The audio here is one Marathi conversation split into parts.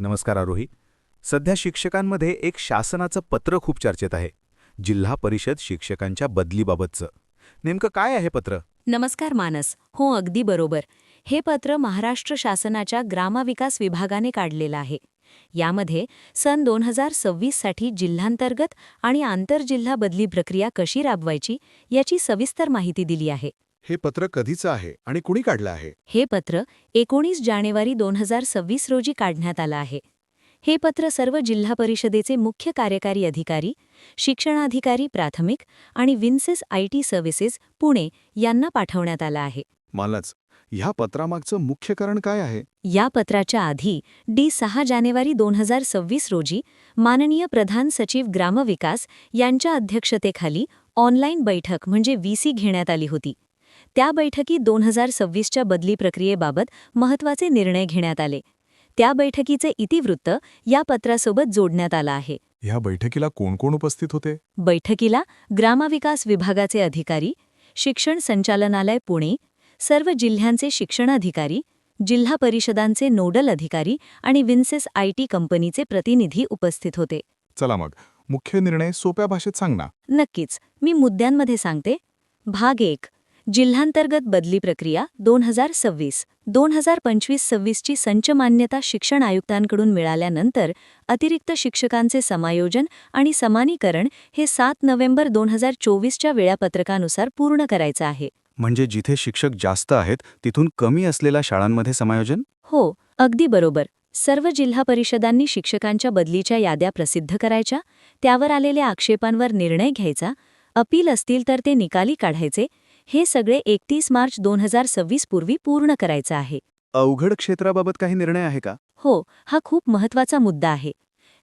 नमस्कार आरोही. सध्या शिक्षकांमध्ये एक शासनाचं पत्र खूप चर्चेत आहे. जिल्हा परिषद शिक्षकांच्या बदलीबाबतचं. नेमकं काय आहे पत्र? नमस्कार मानस. हो अगदी बरोबर. हे पत्र महाराष्ट्र शासनाच्या ग्रामविकास विभागाने काढलेलं आहे. यामध्ये सन दोन हजार सव्वीससाठी जिल्हांतर्गत आणि आंतरजिल्हा बदली प्रक्रिया कशी राबवायची याची सविस्तर माहिती दिली आहे. हे पत्र कधीचं आहे आणि कुणी काढलं आहे? हे पत्र एकोणीस जानेवारी दोन हजार सव्वीस रोजी काढण्यात आलं आहे. हे पत्र सर्व जिल्हा परिषदेचे मुख्य कार्यकारी अधिकारी शिक्षणाधिकारी प्राथमिक आणि Vinsys I T services Pune यांना पाठवण्यात आलं आहे. मालच ह्या पत्रामागचं मुख्य कारण काय आहे? या पत्राच्या आधी डी सहा जानेवारी दोन हजार सव्वीस रोजी माननीय प्रधान सचिव ग्रामविकास यांच्या अध्यक्षतेखाली ऑनलाईन बैठक म्हणजे व्हीसी घेण्यात आली होती. त्या बैठकीत दोन हजार सव्वीसच्या बदली प्रक्रियेबाबत महत्त्वाचे निर्णय घेण्यात आले. त्या बैठकीचे इतिवृत्त या पत्रासोबत जोडण्यात आलं आहे. ह्या बैठकीला कोण कोण उपस्थित होते? बैठकीला ग्रामविकास विभागाचे अधिकारी शिक्षण संचालनालय पुणे सर्व जिल्ह्यांचे शिक्षणाधिकारी जिल्हा परिषदांचे नोडल अधिकारी आणि विन्सेस आय टी कंपनीचे प्रतिनिधी उपस्थित होते. चला मग मुख्य निर्णय सोप्या भाषेत सांग ना. नक्कीच मी मुद्द्यांमध्ये सांगते. भाग एक. जिल्हांतर्गत बदली प्रक्रिया दोन हजार सव्वीस दोन हजार पंचवीस सव्वीसची संच मान्यता शिक्षण आयुक्तांकडून मिळाल्यानंतर अतिरिक्त शिक्षकांचे समायोजन आणि समानीकरण हे सात नोव्हेंबर दोन हजार चोवीसच्या वेळापत्रकानुसार पूर्ण करायचं आहे. म्हणजे जिथे शिक्षक जास्त आहेत तिथून कमी असलेल्या शाळांमध्ये समायोजन? हो अगदी बरोबर. सर्व जिल्हा परिषदांनी शिक्षकांच्या बदलीच्या याद्या प्रसिद्ध करायच्या त्यावर आलेल्या आक्षेपांवर निर्णय घ्यायचा अपील असतील तर ते निकाली काढायचे हे सगळे एकतीस मार्च दोन हजार सव्वीस पूर्वी पूर्ण करायचं आहे. अवघड क्षेत्राबाबत काही निर्णय आहे का? हो हा खूप महत्त्वाचा मुद्दा आहे.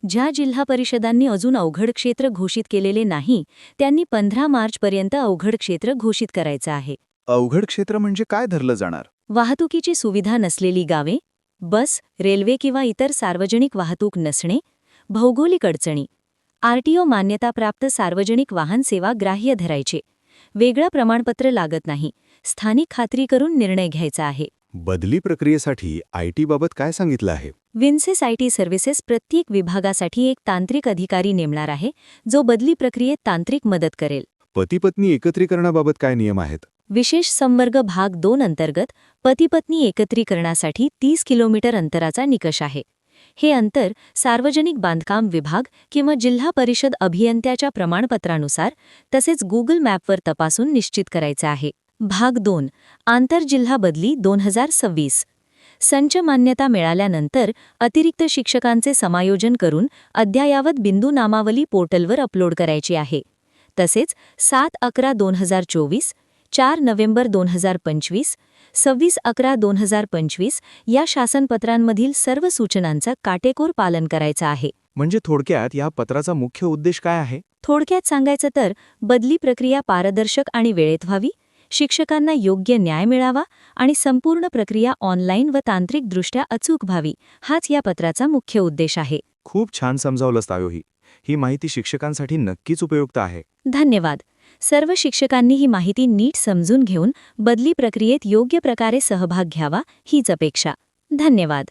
ज्या जिल्हा परिषदांनी अजून अवघड क्षेत्र घोषित केलेले नाही त्यांनी पंधरा मार्चपर्यंत अवघड क्षेत्र घोषित करायचं आहे. अवघड क्षेत्र म्हणजे काय धरलं जाणार? वाहतुकीची सुविधा नसलेली गावे बस रेल्वे किंवा इतर सार्वजनिक वाहतूक नसणे भौगोलिक अडचणी आरटीओ मान्यताप्राप्त सार्वजनिक वाहन सेवा ग्राह्य धरायचे. वेगळं प्रमाणपत्र लागत नाही. स्थानिक खात्री करून निर्णय घ्यायचा आहे. बदली प्रक्रियेसाठी आय टी बाबत काय सांगितलं आहे? विन्सेस आय टी सर्व्हिसेस प्रत्येक विभागासाठी एक तांत्रिक अधिकारी नेमणार आहे जो बदली प्रक्रियेत तांत्रिक मदत करेल. पती पत्नी एकत्रीकरणाबाबत काय नियम आहेत? विशेष संवर्ग भाग दोन अंतर्गत पतीपत्नी एकत्रीकरणासाठी तीस किलोमीटर अंतराचा निकष आहे. हे अंतर सार्वजनिक बांधकाम विभाग किंवा जिल्हा परिषद अभियंत्याच्या प्रमाणपत्रानुसार तसेच गुगल मॅपवर तपासून निश्चित करायचं आहे. भाग दोन आंतरजिल्हा बदली दोन हजार सव्वीस. संच मान्यता मिळाल्यानंतर अतिरिक्त शिक्षकांचे समायोजन करून अद्ययावत बिंदू नामावली पोर्टलवर अपलोड करायची आहे. तसेच सात अकरा दोन हजार चोवीस चार नोव्हेंबर दोन हजार पंचवीस सव्वीस अकरा दोन हजार पंचवीस या शासनपत्रांमधील सर्व सूचनांचं काटेकोर पालन करायचं आहे. म्हणजे थोडक्यात या पत्राचा मुख्य उद्देश काय आहे? थोडक्यात सांगायचं तर बदली प्रक्रिया पारदर्शक आणि वेळेत व्हावी शिक्षकांना योग्य न्याय मिळावा आणि संपूर्ण प्रक्रिया ऑनलाईन व तांत्रिकदृष्ट्या अचूक व्हावी हाच या पत्राचा मुख्य उद्देश आहे. खूप छान समजावलंस तायोही. ही माहिती शिक्षकांसाठी नक्कीच उपयुक्त आहे. धन्यवाद. सर्व शिक्षकांनी ही माहिती नीट समजून घेऊन बदली प्रक्रियेत योग्य प्रकारे सहभाग घ्यावा हीच अपेक्षा. धन्यवाद.